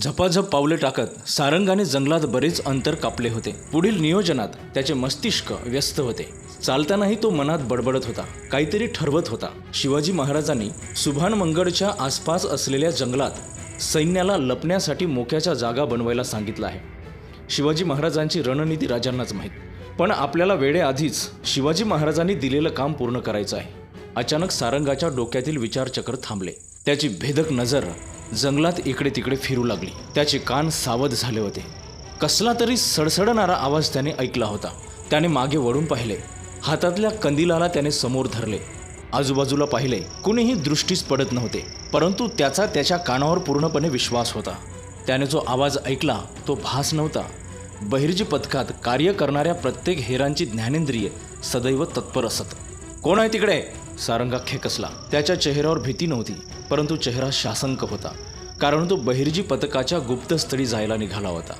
झपाझप पावले टाकत सारंगाने जंगलात बरेच अंतर कापले होते. पुढील नियोजनात त्याचे मस्तिष्क व्यस्त होते. चालतानाही तो मनात बडबडत होता. काहीतरी ठरवत होता. शिवाजी महाराजांनी सुभान मंगळच्या आसपास असलेल्या जंगलात सैन्याला लपण्यासाठी मोक्याच्या जागा बनवायला सांगितलं आहे. शिवाजी महाराजांची रणनीती राजांनाच माहीत. पण आपल्याला वेळेआधीच शिवाजी महाराजांनी दिलेलं काम पूर्ण करायचं आहे. अचानक सारंगाच्या डोक्यातील विचारचक्र थांबले. त्याची भेदक नजर जंगलात इकडे तिकडे फिरू लागली. त्याचे कान सावध झाले होते. कसला तरी सडसडणारा आवाज त्याने ऐकला होता. त्याने मागे वळून पाहिले. हातातल्या कंदिलाला त्याने समोर धरले. आजूबाजूला पाहिले कुणीही दृष्टीस पडत नव्हते. परंतु त्याचा त्याच्या कानावर पूर्णपणे विश्वास होता. त्याने जो आवाज ऐकला तो भास नव्हता. बहिर्जी पथकात कार्य करणाऱ्या प्रत्येक हेरांची ज्ञानेंद्रिय सदैव तत्पर असत. कोण आहे तिकडे? सारंगा खेकसला. त्याच्या चेहऱ्यावर भीती नव्हती परंतु चेहरा शासंक होता. कारण तो बहिर्जी पथकाच्या गुप्तस्थळी जायला निघाला होता.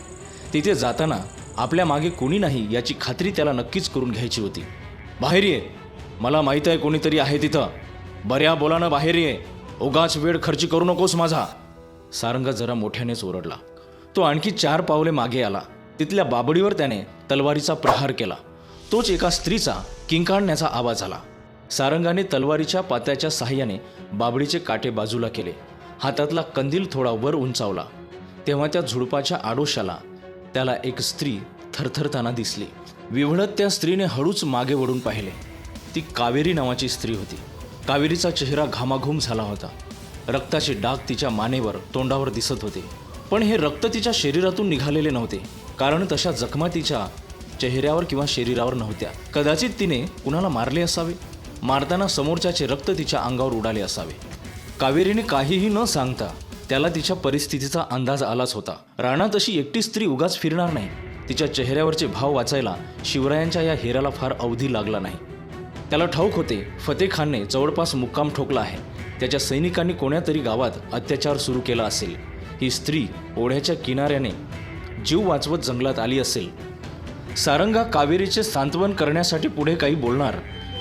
तिथे जाताना आपल्या मागे कोणी नाही याची खात्री त्याला नक्कीच करून घ्यायची होती. बाहेर ये. मला माहीत आहे कोणीतरी आहे तिथं. बऱ्या बोलानं बाहेर ये. उगाच वेळ खर्ची करू नकोस माझा. सारंगा जरा मोठ्यानेच ओरडला. तो आणखी चार पावले मागे आला. तिथल्या बाबडीवर त्याने तलवारीचा प्रहार केला. तोच एका स्त्रीचा किंकाळण्याचा आवाज आला. सारंगाने तलवारीच्या पात्याच्या साह्याने बाबडीचे काटे बाजूला केले. हातातला कंदील थोडा वर उंचावला. तेव्हा त्या झुडपाच्या आडोशाला त्याला एक स्त्री थरथरताना दिसली. विव्हळत त्या स्त्रीने हळूच मागे वळून पाहिले. ती कावेरी नावाची स्त्री होती. कावेरीचा चेहरा घामाघूम झाला होता. रक्ताचे डाग तिच्या मानेवर तोंडावर दिसत होते. पण हे रक्त तिच्या शरीरातून निघालेले नव्हते. कारण तशा जखमा तिच्या चेहऱ्यावर किंवा शरीरावर नव्हत्या. कदाचित तिने कुणाला मारले असावे? मारताना समोरच्याचे रक्त तिच्या अंगावर उडाले असावे. कावेरीने काहीही न सांगता त्याला तिच्या परिस्थितीचा अंदाज आलाच होता. राणात अशी एकटी स्त्री उगाच फिरणार नाही. तिच्या चेहऱ्यावरचे भाव वाचायला शिवरायांच्या या हेराला फार अवधी लागला नाही. त्याला ठाऊक होते फतेह खानने जवळपास मुक्काम ठोकला आहे. त्याच्या सैनिकांनी कोण्यातरी गावात अत्याचार सुरू केला असेल. ही स्त्री ओढ्याच्या किनाऱ्याने जीव वाचवत जंगलात आली असेल. सारंगा कावेरीचे सांत्वन करण्यासाठी पुढे काही बोलणार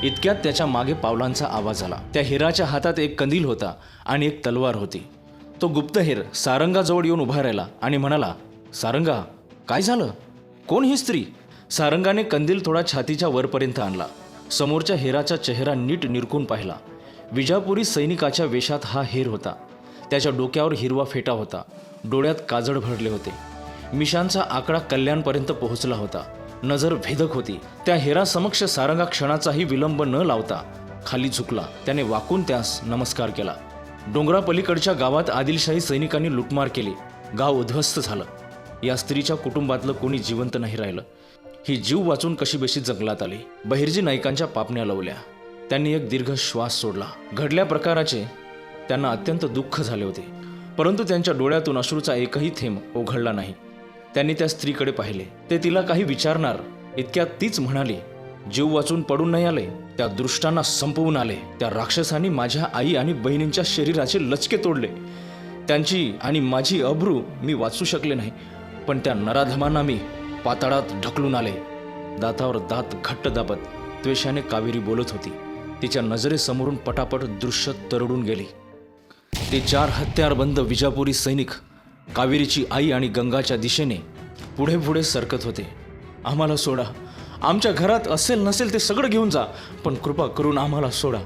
इतक्यात त्याच्यामागे पावलांचा आवाज आला. त्या हिराच्या हातात एक कंदील होता आणि एक तलवार होती. तो गुप्तहेर सारंगाजवळ येऊन उभा राहिला आणि म्हणाला सारंगा काय झालं? कोण ही स्त्री? सारंगाने कंदील थोडा छातीच्या वरपर्यंत आणला. समोरच्या हेराचा चेहरा नीट निरखून पाहिला. विजापुरी सैनिकाच्या वेशात हा हेर होता. त्याच्या डोक्यावर हिरवा फेटा होता. डोळ्यात काजळ भरले होते. मिशांचा आकडा कल्याणपर्यंत पोहोचला होता. नजर भेदक होती. त्या हेरासमक्ष सारंगा क्षणाचाही विलंब न लावता खाली झुकला. त्याने वाकून त्यास नमस्कार केला. डोंगरापलीकडच्या गावात आदिलशाही सैनिकांनी लुटमार केली. गाव उद्ध्वस्त झालं. या स्त्रीच्या कुटुंबातलं कोणी जिवंत नाही राहिलं. ही जीव वाचून कशीबशी जंगलात आली. बहिर्जी नायकांच्या पापण्या लवल्या. त्यांनी एक दीर्घ श्वास सोडला. घडल्या प्रकाराचे त्यांना अत्यंत दुःख झाले होते. परंतु त्यांच्या डोळ्यातून अश्रूचा एकही थेंब ओघळला नाही. त्यांनी त्या स्त्रीकडे पाहिले. ते तिला काही विचारणार. इतक्यात तीच म्हणाली जीव वाचून पडून नाही आले त्या दृष्टांना संपवून आले. त्या राक्षसांनी माझ्या आई आणि बहिणींच्या शरीराचे लचके तोडले. त्यांची आणि माझी अब्रू मी वाचू शकले नाही पण त्या नराधमांना मी पाताळात ढकलून आले. दातावर दात घट्ट दाबत त्वेषाने कावेरी बोलत होती. तिच्या नजरेसमोरून पटापट दृश्य तरडून गेली. ते चार हत्यारबंद विजापुरी सैनिक कावेरीची आई आणि गंगाच्या दिशेने पुढे पुढे सरकत होते. आम्हाला सोडा. आमच्या घरात असेल नसेल ते सगळं घेऊन जा. पण कृपा करून आम्हाला सोडा.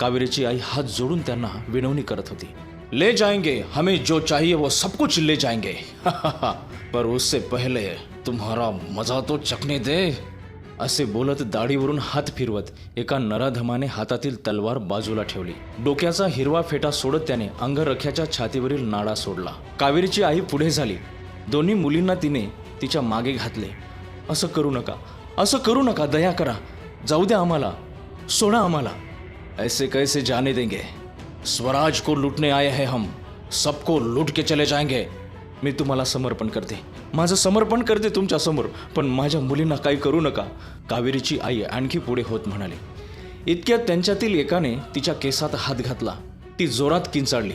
कावेरीची आई हात जोडून त्यांना विनवणी करत होती. ले जाएंगे हमें जो चाहिए वो सब कुछ ले जाएंगे पर उससे पहले तुम्हारा मजा तो चखने दे. असे बोलत दाढीवरून हात फिरवत एका नराधमाने हातातील तलवार बाजूला ठेवली. डोक्याचा हिरवा फेटा सोडत त्याने अंगरख्याच्या छातीवरील नाडा सोडला. कावेरीची आई पुढे झाली. दोन्ही मुलींना तिने तिच्यामागे घातले. असं करू नका. असं करू नका. दया करा. जाऊ द्या आम्हाला. सोडा आम्हाला. ऐसे कैसे जाने देंगे? स्वराज को लुटने आए हैं हम. सबको लूट के चले जाएंगे. मी तुम्हाला समर्पण करते. माझं समर्पण करते तुमच्यासमोर पण माझ्या मुलींना काही करू नका. कावेरीची आई आणखी पुढे होत म्हणाली. इतक्यात त्यांच्यातील एकाने तिच्या केसात हात घातला. ती जोरात किंचाळली.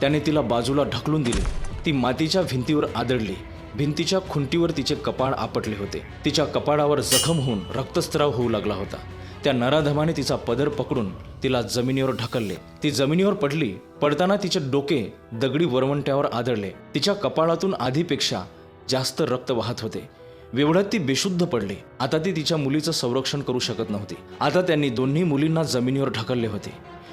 त्याने तिला बाजूला ढकलून दिले. ती मातीच्या भिंतीवर आदळली. भिंतीच्या खुंटीवर तिचे कपाळ आपटले होते. तिच्या कपाळावर जखम होऊन रक्तस्त्राव होऊ लागला होता. त्या नराधमाने तिचा पदर पकडून तिला जमिनीवर ढकलले. ती जमिनीवर पडली पडताना तिचे डोके दगडी वरवंट्यावर आदळले. तिच्या कपाळातून आधीपेक्षा जास्त रक्त वाहत होते. वेवढ्यात ती बेशुद्ध पडली. आता ती तिच्या मुलीचं संरक्षण करू शकत नव्हती. आता त्यांनी दोन्ही मुलींना जमिनीवर ढकलले होते.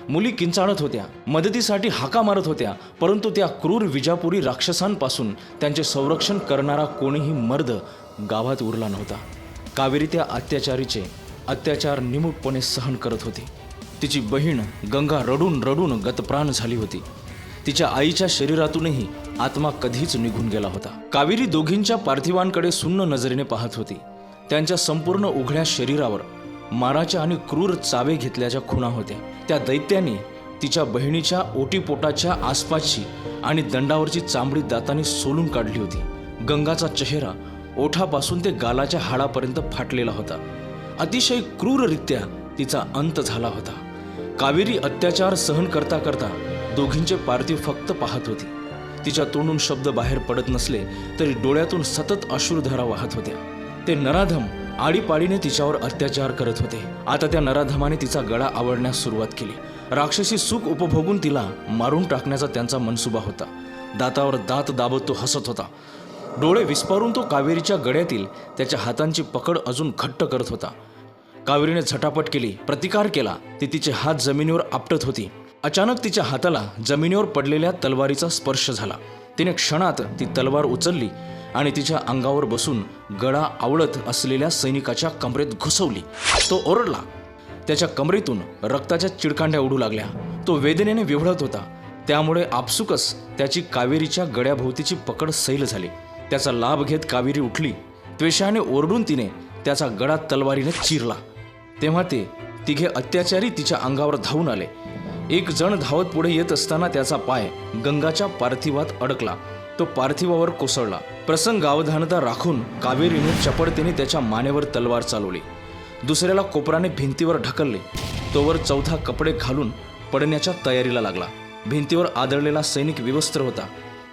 मुली किंचाळत होत्या. मदतीसाठी हाका मारत होत्या. परंतु त्या क्रूर विजापुरी राक्षसांपासून त्यांचे संरक्षण करणारा कोणीही मर्द गावात उरला नव्हता. कावेरी त्या अत्याचारीचे अत्याचार निमूटपणे सहन करत होती. तिची बहीण गंगा रडून रडून गतप्राण झाली होती. तिच्या आईच्या शरीरातूनही आत्मा कधीच निघून गेला होता. कावेरी दोघींच्या पार्थिवांकडे सुन्न नजरेने पाहत होती. त्यांच्या संपूर्ण उघड्या शरीरावर माराच्या आणि क्रूर चावे घेतल्याच्या खुणा होत्या. त्या दैत्याने तिच्या बहिणीच्या ओटीपोटाच्या आसपासची आणि दंडावरची चांबडी दाताने सोलून काढली होती. गंगाचा चेहरा ओठापासून ते गालाच्या हाडापर्यंत फाटलेला होता. अतिशय क्रूररित्या तिचा अंत झाला होता. कावेरी अत्याचार सहन करता करता दोघींचे पार्थिव फक्त पाहत होती. तिच्या तोंडून शब्द बाहेर पडत नसले तरी डोळ्यातून सतत अश्रुधारा वाहत होत्या. ते नराधम आडीपाडीने तिच्यावर अत्याचार करत होते. आता त्या नराधमाने तिचा गळा आवडण्यास सुरुवात केली. राक्षसी सुख उपभोगून तिला मारून टाकण्याचा त्यांचा मनसुबा होता. दातावर दात दाबत तो हसत होता. डोळे विस्पारून तो कावेरीच्या गळ्यातील त्याच्या हातांची पकड अजून घट्ट करत होता. कावेरीने झटापट केली प्रतिकार केला. ती तिचे हात जमिनीवर आपटत होती. अचानक तिच्या हाताला जमिनीवर पडलेल्या तलवारीचा स्पर्श झाला. तिने क्षणात ती तलवार उचलली आणि तिच्या अंगावर बसून गळा आवळत असलेल्या सैनिकाच्या कमरेत घुसवली. तो ओरडला. त्याच्या कमरेतून रक्ताच्या चिडकांड्या उडू लागल्या. तो वेदनेने विव्हळत होता. त्यामुळे आपसुकच त्याची कावेरीच्या गळ्याभोवतीची पकड सैल झाली. त्याचा लाभ घेत कावेरी उठली. त्वेषाने ओरडून तिने त्याचा गळा तलवारीने चिरला. तेव्हा ते तिघे अत्याचारी तिच्या अंगावर धावून आले. एक जण धावत पुढे येत असताना त्याचा पाय गंगाच्या पार्थिवात अडकला. तो पार्थिवावर कोसळला. प्रसंग गावधानता राखून कावेरीने चपडतेने त्याच्या मानेवर तलवार चालवली. दुसऱ्याला कोपराने भिंतीवर ढकलले. तोवर चौथा कपडे घालून पडण्याच्या तयारीला लागला. भिंतीवर आदळलेला सैनिक विवस्त्र होता.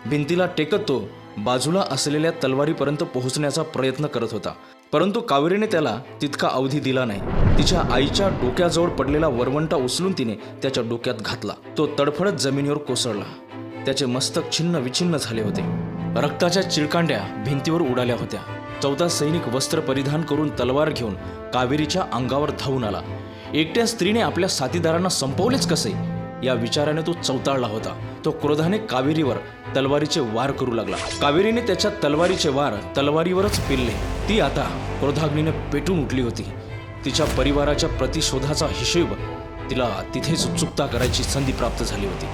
भिंतीला टेकत तो बाजूला असलेल्या तलवारीपर्यंत पोहोचण्याचा प्रयत्न करत होता. परंतु कावेरीने त्याला तितका अवधी दिला नाही. तिच्या आईच्या डोक्याजवळ पडलेला वरवंटा उचलून तिने त्याच्या डोक्यात घातला. तो तडफडत जमिनीवर कोसळला. त्याचे मस्तक छिन्न विछिन्न झाले होते. रक्ताच्या चिळकांड्या भिंतीवर उडाल्या होत्या. चौदा सैनिक वस्त्र परिधान करून तलवार घेऊन कावेरीच्या अंगावर धावून आला. एकट्या स्त्रीने आपल्या साथीदारांना संपवलेच कसे? या विचाराने तो चौताळला होता. तो क्रोधाने कावेरीवर तलवारीचे वार करू लागला. कावेरीने त्याच्या तलवारीचे वार तलवारीवरच पेलले. ती आता क्रोधाग्नीने पेटून उठली होती. तिच्या परिवाराच्या प्रतिशोधाचा हिशेब तिला तिथेच चुकता करायची संधी प्राप्त झाली होती.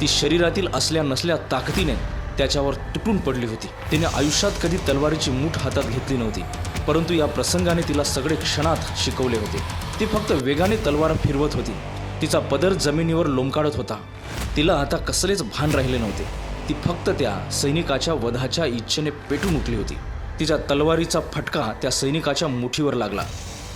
ती शरीरातील असल्या नसल्या ताकदीने त्याच्यावर तुटून पडली होती. तिने आयुष्यात कधी तलवारीची मूठ हातात घेतली नव्हती परंतु या प्रसंगाने तिला सगळे क्षणात शिकवले होते. ती फक्त वेगाने तलवार फिरवत होती. तिचा पदर जमिनीवर लोंबकाळत होता. तिला आता कसलेच भान राहिले नव्हते. ती फक्त त्या सैनिकाच्या वधाच्या इच्छेने पेटून उठली होती. तिच्या तलवारीचा फटका त्या सैनिकाच्या मुठीवर लागला.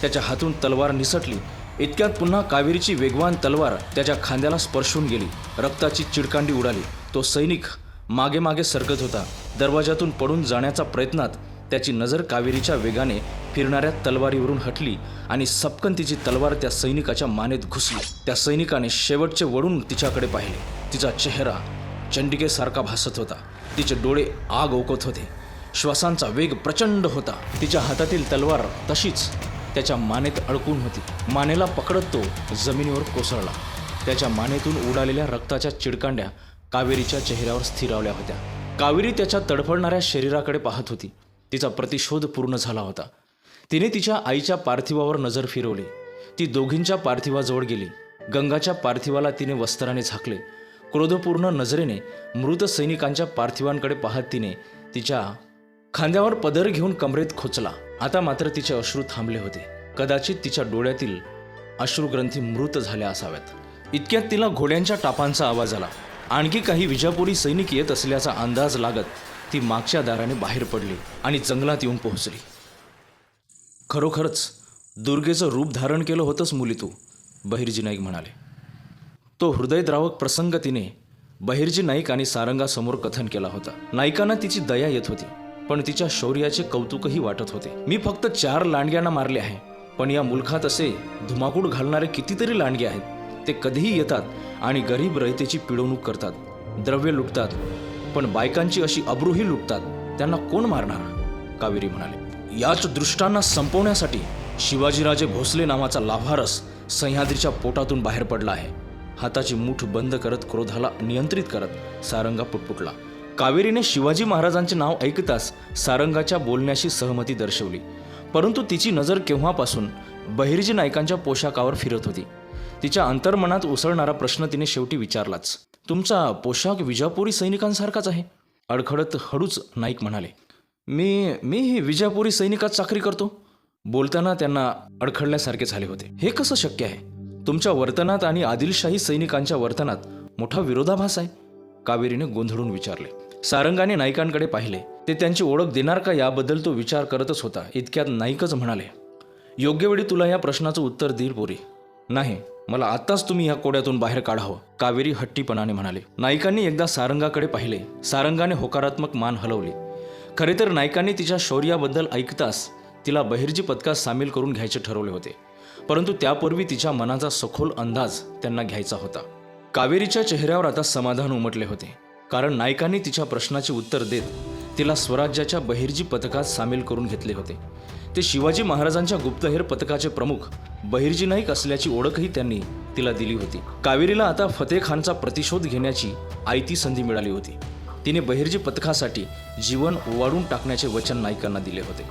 त्याच्या हातून तलवार निसटली. इतक्यात पुन्हा कावेरीची वेगवान तलवार त्याच्या खांद्याला स्पर्शून गेली. रक्ताची चिडकांडी उडाली. तो सैनिक मागे मागे सरकत होता. दरवाजातून पडून जाण्याचा प्रयत्नात त्याची नजर कावेरीच्या वेगाने फिरणाऱ्या तलवारीवरून हटली आणि सपकन तिची तलवार त्या सैनिकाच्या मानेत घुसली. त्या सैनिकाने शेवटचे वळून तिच्याकडे पाहिले. तिचा चेहरा चंडिकेसारखा भासत होता. तिचे डोळे आग ओकत होते. श्वासांचा वेग प्रचंड होता. तिच्या हातातील तलवार तशीच त्याच्या मानेत अडकून होती. मानेला पकडत तो जमिनीवर कोसळला. त्याच्या मानेतून उडालेल्या रक्ताच्या चिडकांड्या कावेरीच्या चेहऱ्यावर स्थिरावल्या होत्या. कावेरी त्याच्या तडफडणाऱ्या शरीराकडे पाहत होती. तिचा प्रतिशोध पूर्ण झाला होता. तिने तिच्या आईच्या पार्थिवावर नजर फिरवली. ती दोघींच्या पार्थिवाजवळ गेली. गंगाच्या पार्थिवाला तिने वस्त्राने झाकले. क्रोधपूर्ण नजरेने मृत सैनिकांच्या पार्थिवांकडे पाहत तिने तिच्या खांद्यावर पदर घेऊन कमरेत खोचला. आता मात्र तिचे अश्रू थांबले होते. कदाचित तिच्या डोळ्यातील अश्रुग्रंथी मृत झाल्या असाव्यात. इतक्यात तिला घोड्यांच्या टापांचा आवाज आला. आणखी काही विजापुरी सैनिक येत असल्याचा अंदाज लागत ती मागच्या दाराने बाहेर पडली आणि जंगलात येऊन पोहोचली. खरोखरच दुर्गेचं रूप धारण केलं होतंच मुली तू बहिर्जी नाईक म्हणाले. तो हृदयद्रावक प्रसंग तिने बहिर्जी नाईक आणि सारंगासमोर कथन केला होता. नायकांना तिची दया येत होती. पण तिच्या शौर्याचे कौतुकही वाटत होते. मी फक्त चार लांडग्यांना मारले आहे. पण या मुलखात असे धुमाकूड घालणारे कितीतरी लांडगे आहेत. ते कधीही येतात आणि गरीब रयतेची पिळवणूक करतात. द्रव्य लुटतात. पण बायकांची अशी अब्रूही लुटतात. त्यांना कोण मारणार? कावेरी म्हणाले. याच दृष्टांना संपवण्यासाठी शिवाजीराजे भोसले नावाचा लाभारस सह्याद्रीच्या पोटातून बाहेर पडला आहे. हाताची मूठ बंद करत क्रोधाला नियंत्रित करत सारंगा पुटपुटला. कावेरीने शिवाजी महाराजांचे नाव ऐकताच सारंगाच्या बोलण्याशी सहमती दर्शवली. परंतु तिची नजर केव्हापासून बहिर्जी नायकांच्या पोशाखावर फिरत होती. तिच्या अंतर्मनात उसळणारा प्रश्न तिने शेवटी विचारलाच. तुमचा पोशाख विजापुरी सैनिकांसारखाच आहे अडखडत हळूच नाईक म्हणाले. मी मी विजापुरी सैनिकात चाकरी करतो बोलताना त्यांना अडखडल्यासारखे झाले होते. हे कसं शक्य आहे? तुमच्या वर्तनात आणि आदिलशाही सैनिकांच्या वर्तनात मोठा विरोधाभास आहे कावेरीने गोंधळून विचारले. सारंगाने नायकांकडे पाहिले. ते त्यांची ओळख देणार का याबद्दल तो विचार करतच होता. इतक्यात नाईकच म्हणाले योग्य वेळी तुला या प्रश्नाचं उत्तर देईल पोरी. नाही मला आत्ताच तुम्ही या कोड्यातून बाहेर काढावं कावेरी हट्टीपणाने म्हणाले. नायकांनी एकदा सारंगाकडे पाहिले. सारंगाने होकारात्मक मान हलवली. खरे तर नायकांनी तिच्या शौर्याबद्दल ऐकताच तिला बहिर्जी पदकात सामील करून घ्यायचे ठरवले होते. परंतु त्यापूर्वी तिच्या मनाचा सखोल अंदाज त्यांना घ्यायचा होता. कावेरीच्या चेहऱ्यावर आता समाधान उमटले होते. कारण नायकांनी तिच्या प्रश्नाचे उत्तर देत तिला स्वराज्याच्या बहिर्जी पथकात सामील करून घेतले होते. ते शिवाजी महाराजांच्या गुप्तहेर पथकाचे प्रमुख बहिर्जी नाईक असल्याची ओळखही त्यांनी तिला दिली होती. कावेरीला आता फतेह खानचा प्रतिशोध घेण्याची आयती संधी मिळाली होती. तिने बहिर्जी पथकासाठी जीवन ओवाळून टाकण्याचे वचन नायकांना दिले होते.